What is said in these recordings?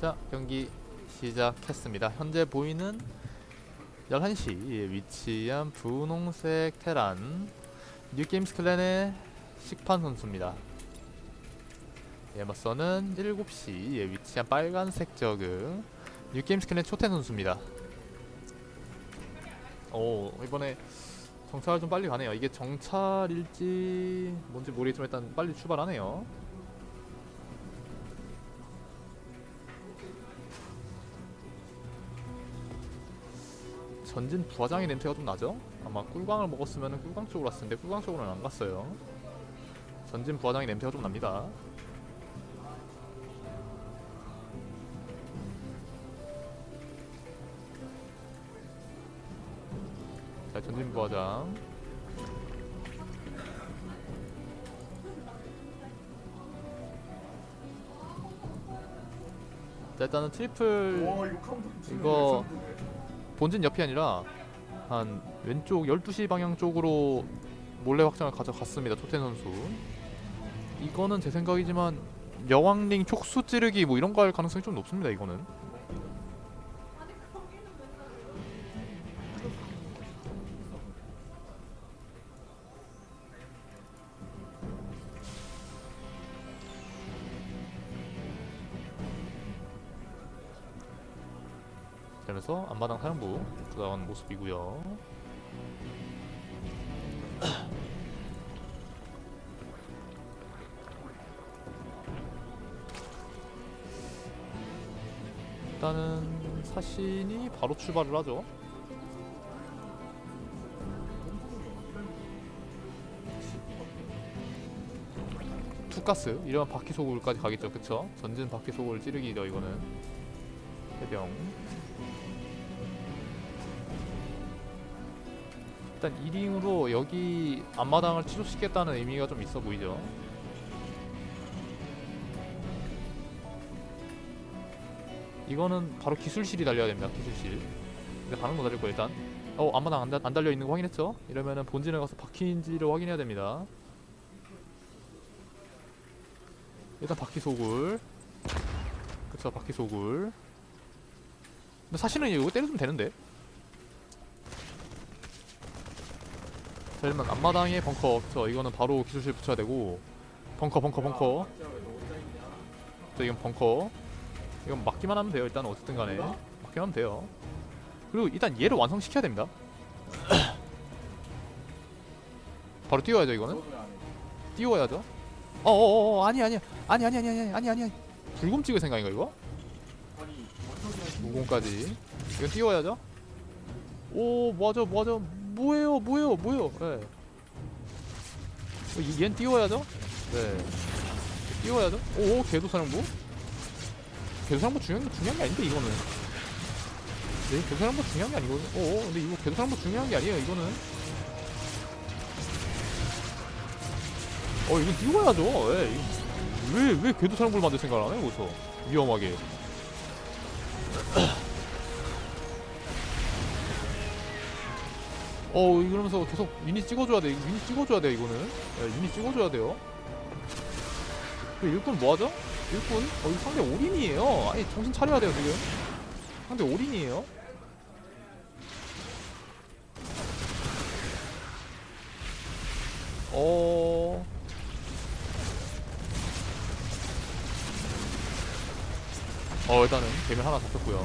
자 경기 시작했습니다. 현재 보이는 11시에 위치한 분홍색 테란 뉴게임스 클랜의 식판 선수입니다. 예, 맞서는 7시에 위치한 빨간색 저그 뉴게임스 클랜 초텐 선수입니다. 오 이번에 정찰 좀 빨리 가네요. 이게 정찰일지 뭔지 모르겠지만 일단 빨리 출발하네요. 전진 부화장의 냄새가 좀 나죠? 아마 꿀광을 먹었으면 꿀광 쪽으로 왔을 텐데 꿀광 쪽으로는 안 갔어요. 전진 부화장의 냄새가 좀 납니다. 자, 전진 부화장. 자, 일단은 트리플 와 이거 본진 옆이 아니라 한 왼쪽 12시 방향 쪽으로 몰래 확장을 가져갔습니다. 초텐 선수. 이거는 제 생각이지만 여왕링 촉수 찌르기 뭐 이런 거 할 가능성이 좀 높습니다. 이거는. 그러면서 앞마당 사령부 들어간 모습이고요. 일단은 사신이 바로 출발을 하죠. 투가스 이러면 바퀴 소굴까지 가겠죠, 그쵸? 전진 바퀴 소굴 찌르기죠, 이거는 해병. 일단 2링으로 여기 앞마당을 취소시켰다는 의미가 좀 있어 보이죠. 이거는 바로 기술실이 달려야 됩니다. 기술실. 근데 반응 못 달릴 거 일단. 어 앞마당 안, 달- 안 달려 있는 거 확인했죠? 이러면은 본진에 가서 바퀴인지를 확인해야 됩니다. 일단 바퀴 소굴. 그쵸 바퀴 소굴. 사실은 이거 때려주면 되는데. 자 일단 앞마당에 벙커 그쵸 이거는 바로 기술실 붙여야 되고. 벙커 벙커 벙커. 자 이건 벙커. 이건 막기만 하면 돼요 일단 어쨌든 간에. 막기만 하면 돼요. 그리고 일단 얘를 완성시켜야 됩니다. 바로 띄워야죠 이거는. 띄워야죠? 어어어 아니 아니 아니 아니 아니 아니 아니 아니. 아니 불곰 찍을 생각인가 이거? 무공까지. 이건 띄워야죠? 오 맞아 맞아. 뭐예요 뭐예요 뭐예요? 예. 어, 이- 얜 띄워야죠? 네. 띄워야죠? 오 궤도사령부? 궤도사령부 중요한, 중요한 게 아닌데 이거는. 네 궤도사령부 중요한 게 아니거든. 오 근데 이거 궤도사령부 중요한 게 아니에요 이거는. 어 이건 띄워야죠. 예, 왜왜 궤도사령부를 만들 생각을 안 해? 여기서? 위험하게 어 이러면서 계속 유닛 찍어줘야 돼. 유닛 찍어줘야 돼 이거는. 예, 유닛 찍어줘야 돼요. 그 일꾼 뭐하죠? 일꾼? 어 이거 상대 올인이에요. 아니 정신 차려야 돼요 지금. 상대 올인이에요. 어... 어 일단은 개면 하나 잡혔고요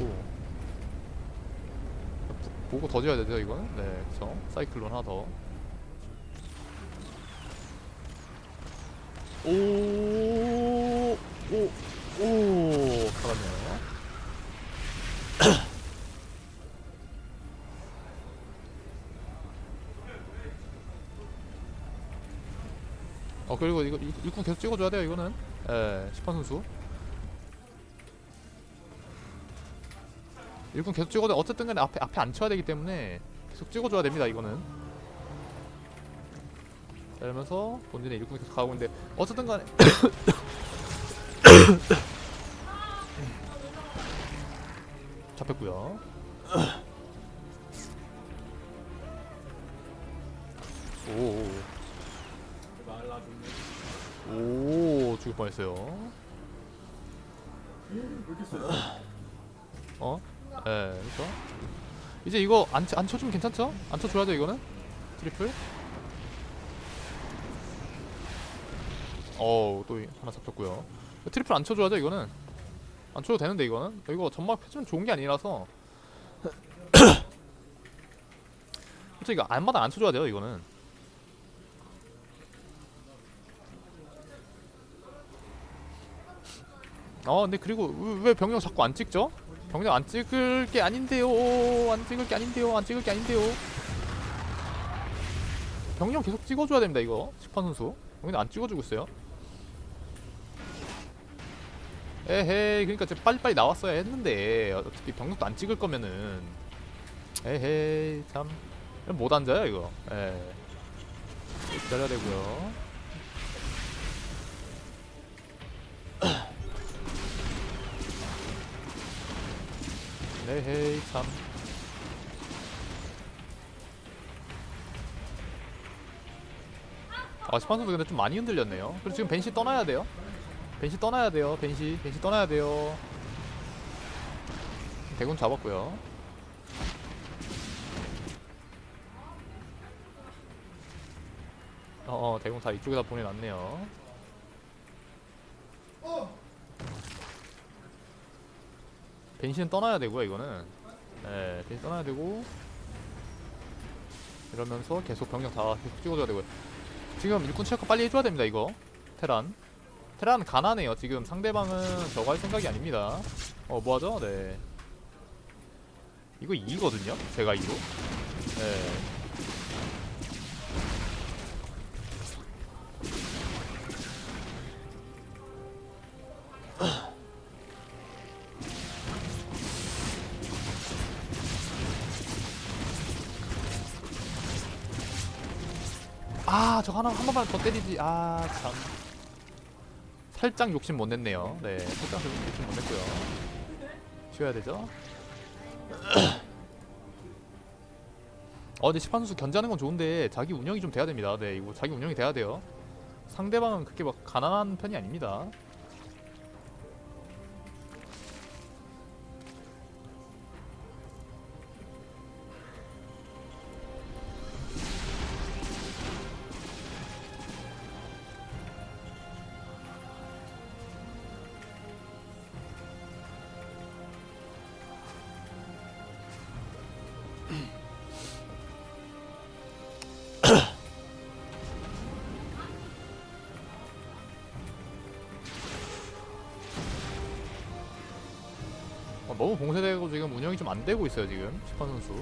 오. 보고 더 지어야 되죠 이거는? 네 그쵸 사이클론 하나 더 오, 오, 오, 살았네요. 어 그리고 이거 일- 일꾼 계속 찍어줘야 돼요 이거는. 예, 10판 선수. 일꾼 계속 찍어도 어쨌든 간에 앞에 앞에 안 쳐야 되기 때문에 계속 찍어줘야 됩니다 이거는. 자, 이러면서 본진에 일꾼이 계속 가고 있는데 어쨌든 간에 잡혔고요. 오, 말라줬네. 오, 죽을 뻔했어요. 어? 예, 그렇죠. 이제 이거 안, 안 쳐주면 괜찮죠? 안 쳐줘야죠 이거는? 트리플? 어우 또 하나 잡혔고요 트리플 안 쳐줘야죠 이거는 안 쳐도 되는데 이거는 이거 점막 펴주면 좋은 게 아니라서 솔직히 이거 안마다 안 쳐줘야 돼요 이거는 어 근데 그리고 왜- 왜 병력 자꾸 안 찍죠? 병력 안 찍을 게 아닌데요. 안 찍을 게 아닌데요. 안 찍을 게 아닌데요. 병력 계속 찍어줘야 됩니다 이거. 식판 선수. 병력 안 찍어주고 있어요. 에헤이 그러니까 좀 빨리빨리 나왔어야 했는데 어차피 병력도 안 찍을 거면은. 에헤이 참. 못 앉아요 이거. 예. 기다려야 되고요 에헤이 참 아, 선수 근데 좀 많이 흔들렸네요. 그리고 지금 벤시 떠나야 돼요. 벤시 떠나야 돼요. 벤시, 벤시 떠나야 돼요. 대군 잡았고요. 어, 어, 대군 다 이쪽에다 보내놨네요. 벤시는 떠나야 되고요, 이거는. 네, 벤시 떠나야 되고. 이러면서 계속 병력 다 계속 찍어줘야 되고요. 지금 일꾼 체크 빨리 해줘야 됩니다 이거 테란 테란 가난해요 지금 상대방은 저거 할 생각이 아닙니다 어 뭐하죠? 네 이거 2거든요 제가 2로 네 아, 저거 하나 한 번만 더 때리지. 아, 참. 살짝 욕심 못 냈네요. 네, 살짝 욕심 못 냈고요. 쉬어야 되죠. 어, 근데 시판 선수 견제하는 건 좋은데 자기 운영이 좀 돼야 됩니다. 네, 이거 자기 운영이 돼야 돼요. 상대방은 그렇게 막 가난한 편이 아닙니다. 너무 봉쇄되고 지금 운영이 좀 안 되고 있어요 지금. 시판 선수.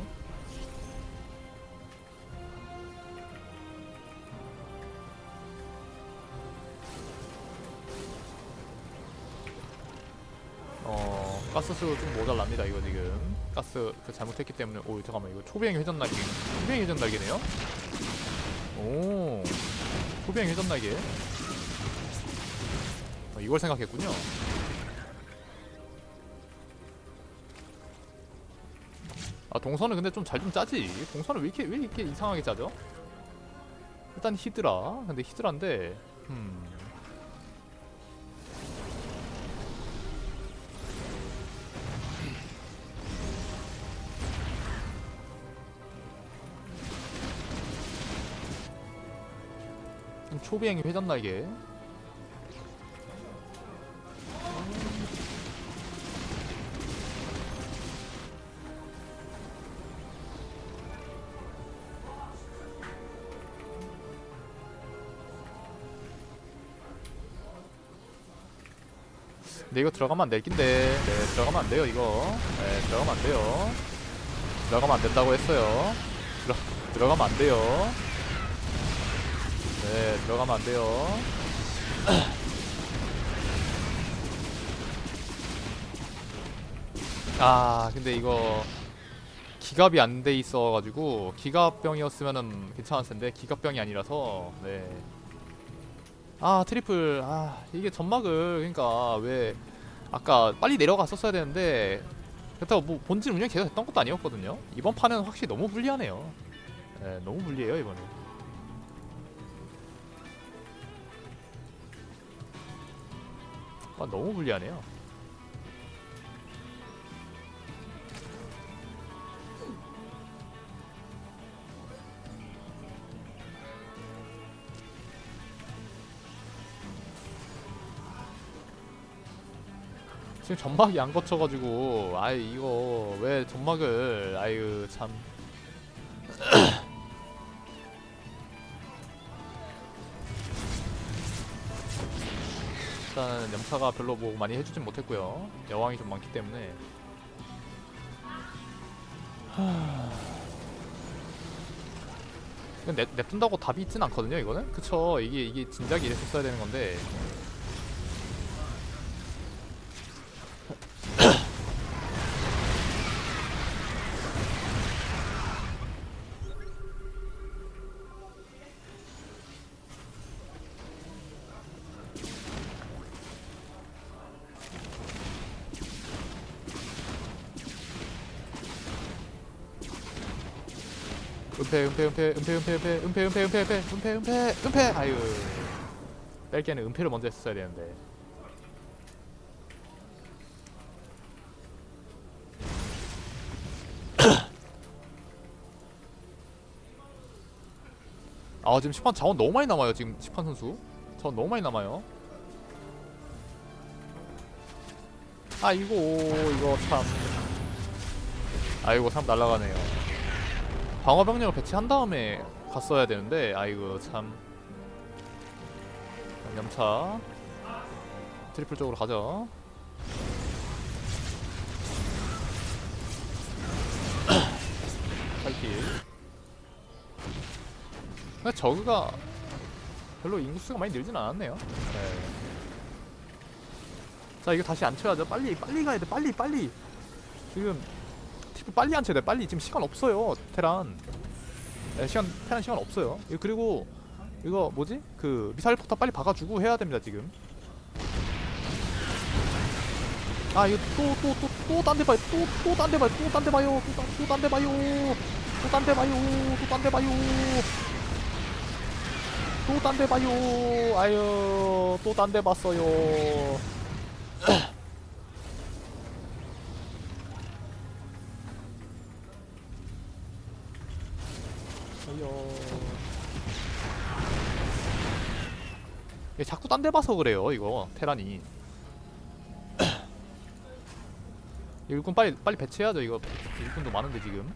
어 가스 수 좀 모자랍니다 이거 지금. 가스 그 잘못했기 때문에. 오 잠깐만. 이거 초비행 회전 날개. 초비행 회전 날개네요? 오 초비행 회전 날개. 어, 이걸 생각했군요 동선은 근데 좀잘좀 짜지. 동선을 왜 이렇게 왜 이렇게 이상하게 짜죠? 일단 히드라. 근데 히드라인데 음 초비행이 회전 날개 근데 이거 들어가면 안될 낀데. 네 들어가면 안 돼요 이거. 네 들어가면 안 돼요. 들어가면 안 된다고 했어요. 들어, 들어가면 안 돼요. 네 들어가면 안 돼요. 아 근데 이거 기갑이 안 돼 있어 가지고 기갑병이었으면은 괜찮았을 텐데 기갑병이 아니라서. 네. 아 트리플. 아 이게 점막을 그러니까 왜 아까 빨리 내려갔었어야 되는데 그렇다고 뭐 본진 운영 계속 했던 것도 아니었거든요. 이번 판은 확실히 너무 불리하네요. 네, 너무 불리해요 이번에 아 너무 불리하네요 지금 점막이 안 거쳐가지고 아이 이거 왜 점막을 아유 참. 일단은 염차가 별로 뭐 많이 해주진 못했고요. 여왕이 좀 많기 때문에. 하... 냅, 냅둔다고 답이 있진 않거든요 이거는? 그쵸? 이게 이게 진작에 이랬었어야 되는 건데 은폐 은폐 은폐 은폐 은폐 은폐 은폐 은폐 은폐 은폐 은폐 은폐 은폐 아유 뺄게는 은폐를 먼저 했었어야 되는데 아 지금 시판 자원 너무 많이 남아요 지금 시판 선수 자원 너무 많이 남아요 아이고 이거 참 아이고 참 날라가네요 방어 병력을 배치한 다음에 갔어야 되는데 아이고 참. 염차. 트리플 쪽으로 가죠. 팔킬. 근데 저그가 별로 인구수가 많이 늘진 않았네요. 네. 자 이거 다시 안 쳐야죠. 빨리 빨리 가야 돼. 빨리 빨리. 지금 티프 빨리 안 쳐야 돼. 빨리. 지금 시간 없어요 테란. 네, 시간 테란 시간 없어요. 이거 그리고 이거 뭐지? 그 미사일 폭탄 빨리 박아주고 해야 됩니다 지금. 아 이거 또 또 또 또 딴 데 봐요. 또 또 딴 데 봐요. 또 딴 데 봐요. 또 딴 데 봐요. 또 딴 데 봐요. 또 딴 데 봐요. 또 딴 데 봐요. 아유 또 딴 데 봤어요 얘 자꾸 딴 데 봐서 그래요 이거. 테란이. 일꾼 빨리 빨리 배치해야죠 이거. 일꾼도 많은데 지금.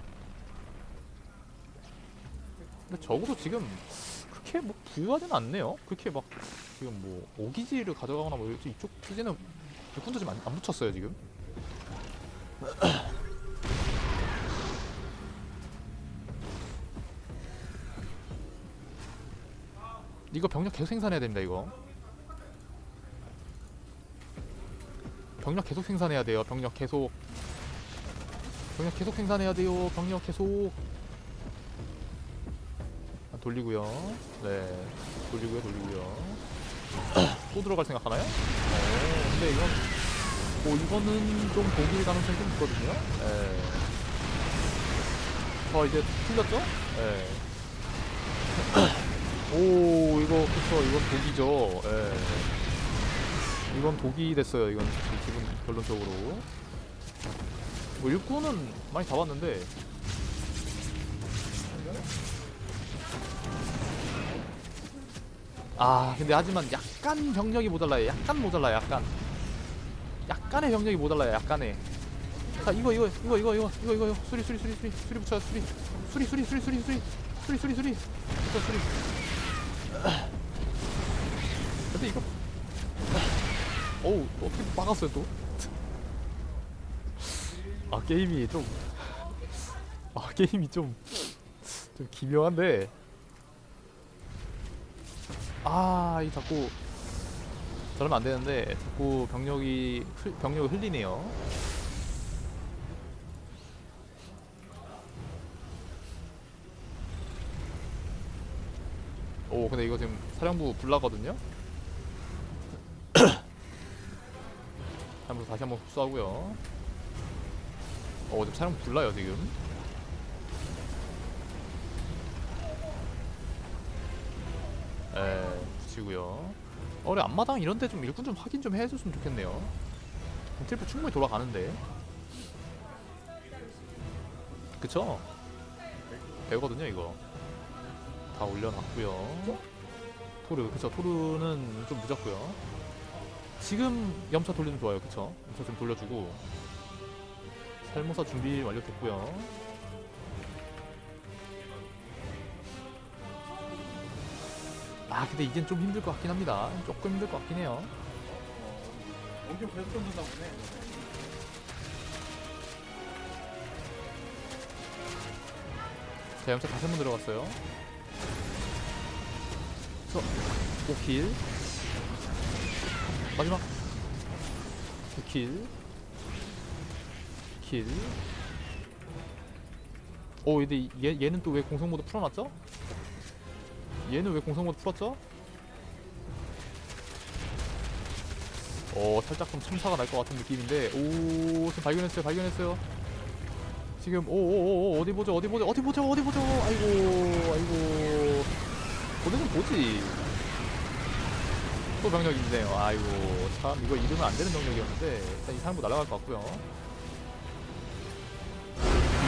근데 적어도 지금 그렇게 뭐 부유하진 않네요. 그렇게 막 지금 뭐 오기지를 가져가거나 뭐 이쪽 투지는 일꾼도 지금 안, 안 붙였어요 지금 이거 병력 계속 생산해야 됩니다 이거 병력 계속 생산해야 돼요 병력 계속 병력 계속 생산해야 돼요 병력 계속 아, 돌리고요 네 돌리고요 돌리고요 또 들어갈 생각 하나요? 어 근데 이건 뭐 이거는 좀 독일 가능성이 좀 있거든요 네. 저 이제 풀렸죠? 네. 오 이거 그쵸. 이건 독이죠. 예. 이건 독이 됐어요 이건. 기분 결론적으로. 뭐 일꾼은 많이 잡았는데. 아 근데 하지만 약간 병력이 모자라요. 약간 모자라요 약간. 약간의 병력이 모자라요 약간의. 자 이거 이거 이거 이거 이거 이거 이거 수리 수리 수리 수리. 수리 붙여 수리. 수리 수리 수리 수리 수리. 수리 수리 수리. 붙여 수리 근데 이거 어우 또 어떻게 막았어요 또? 아 게임이 좀 아 게임이 좀 좀 기묘한데 아 이 자꾸 저러면 안 되는데 자꾸 병력이 흘, 병력을 흘리네요. 오 근데 이거 지금 사령부 불나거든요. 사령부 다시 한번 흡수하고요. 어 지금 사령부 불나요 지금. 에 붙이고요. 어, 우리 앞마당 이런데 좀 일꾼 좀 확인 좀 해줬으면 좋겠네요. 트리플 충분히 돌아가는데. 그쵸? 배우거든요 이거. 다 올려놨고요. 토르 그쵸. 토르는 좀 늦었고요. 지금 염차 돌리면 좋아요. 그쵸. 염차 좀 돌려주고. 살모사 준비 완료됐고요. 아 근데 이젠 좀 힘들 것 같긴 합니다. 조금 힘들 것 같긴 해요. 어, 원격 계속 던진다 보네. 자 염차 다시 한번 들어갔어요 저 5킬 마지막 2킬 킬 오, 근데 이- 얘, 얘는 또 왜 공성 모드 풀어놨죠? 얘는 왜 공성 모드 풀었죠? 어, 살짝 좀 참사가 날 것 같은 느낌인데, 오, 지금 발견했어요, 발견했어요. 지금, 오오오, 어디 보죠, 어디 보죠, 어디 보죠, 어디 보죠. 아이고, 아이고. 보내는 보지. 또 병력이 있네요. 아이고, 참, 이거 이러면 안 되는 병력이었는데, 일단 이 사람도 날아갈 것 같고요.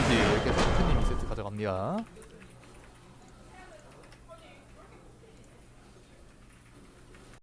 이제 이렇게 해서 님 2세트 가져갑니다.